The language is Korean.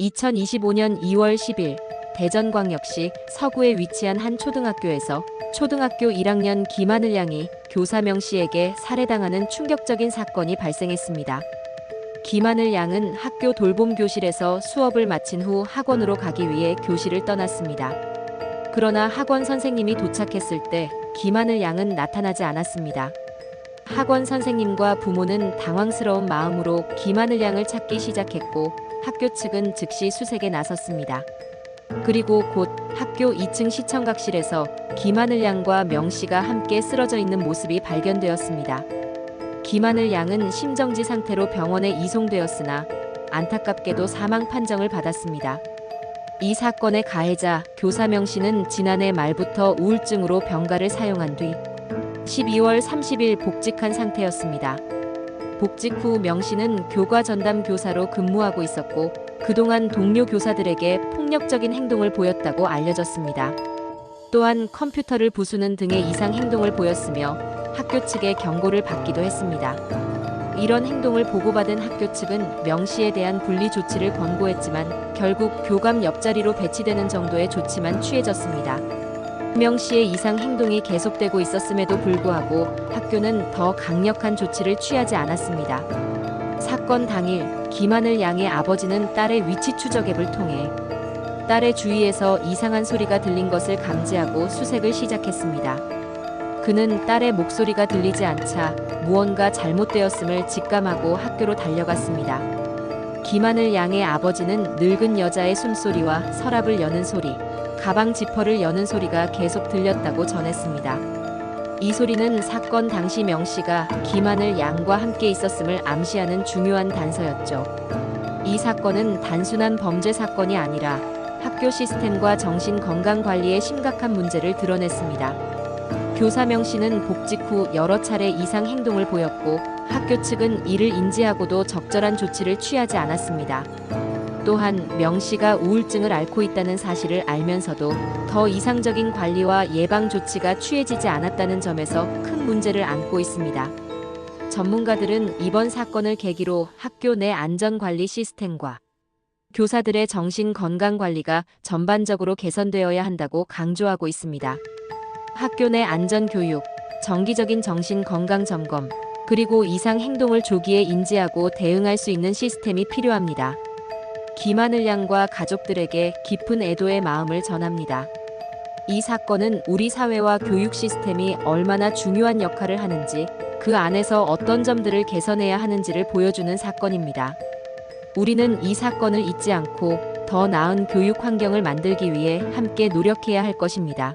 2025년 2월 10일 대전광역시 서구에 위치한 한 초등학교에서 초등학교 1학년 김하늘 양이 교사 명 씨에게 살해당하는 충격적인 사건이 발생했습니다. 김하늘 양은 학교 돌봄 교실에서 수업을 마친 후 학원으로 가기 위해 교실을 떠났습니다. 그러나 학원 선생님이 도착했을 때 김하늘 양은 나타나지 않았습니다. 학원 선생님과 부모는 당황스러운 마음으로 김하늘 양을 찾기 시작했고 학교 측은 즉시 수색에 나섰습니다. 그리고 곧 학교 2층 시청각실에서 김하늘 양과 명 씨가 함께 쓰러져 있는 모습이 발견되었습니다. 김하늘 양은 심정지 상태로 병원에 이송되었으나 안타깝게도 사망 판정을 받았습니다. 이 사건의 가해자 교사 명 씨는 지난해 말부터 우울증으로 병가를 사용한 뒤 12월 30일 복직한 상태였습니다. 복직 후명 씨는 교과 전담 교사로 근무하고 있었고 그동안 동료 교사들에게 폭력적인 행동을 보였다고 알려졌습니다. 또한 컴퓨터를 부수는 등의 이상 행동을 보였으며 학교 측의 경고를 받기도 했습니다. 이런 행동을 보고받은 학교 측은 명 씨에 대한 분리 조치를 권고했지만 결국 교감 옆자리로 배치되는 정도의 조치만 취해졌습니다. 명 씨의 이상 행동이 계속되고 있었음에도 불구하고 학교는 더 강력한 조치를 취하지 않았습니다. 사건 당일 김하늘 양의 아버지는 딸의 위치 추적 앱을 통해 딸의 주위에서 이상한 소리가 들린 것을 감지하고 수색을 시작했습니다. 그는 딸의 목소리가 들리지 않자 무언가 잘못되었음을 직감하고 학교로 달려갔습니다. 김하늘 양의 아버지는 늙은 여자의 숨소리와 서랍을 여는 소리, 가방 지퍼를 여는 소리가 계속 들렸다고 전했습니다. 이 소리는 사건 당시 명 씨가 김하늘 양과 함께 있었음을 암시하는 중요한 단서였죠. 이 사건은 단순한 범죄 사건이 아니라 학교 시스템과 정신 건강 관리의 심각한 문제를 드러냈습니다. 교사 명 씨는 복직 후 여러 차례 이상 행동을 보였고 학교 측은 이를 인지하고도 적절한 조치를 취하지 않았습니다. 또한 명 씨가 우울증을 앓고 있다는 사실을 알면서도 더 이상적인 관리와 예방 조치가 취해지지 않았다는 점에서 큰 문제를 안고 있습니다. 전문가들은 이번 사건을 계기로 학교 내 안전 관리 시스템과 교사들의 정신 건강 관리가 전반적으로 개선되어야 한다고 강조하고 있습니다. 학교 내 안전 교육, 정기적인 정신 건강 점검, 그리고 이상 행동을 조기에 인지하고 대응할 수 있는 시스템이 필요합니다. 김하늘 양과 가족들에게 깊은 애도의 마음을 전합니다. 이 사건은 우리 사회와 교육 시스템이 얼마나 중요한 역할을 하는지, 그 안에서 어떤 점들을 개선해야 하는지를 보여주는 사건입니다. 우리는 이 사건을 잊지 않고 더 나은 교육 환경을 만들기 위해 함께 노력해야 할 것입니다.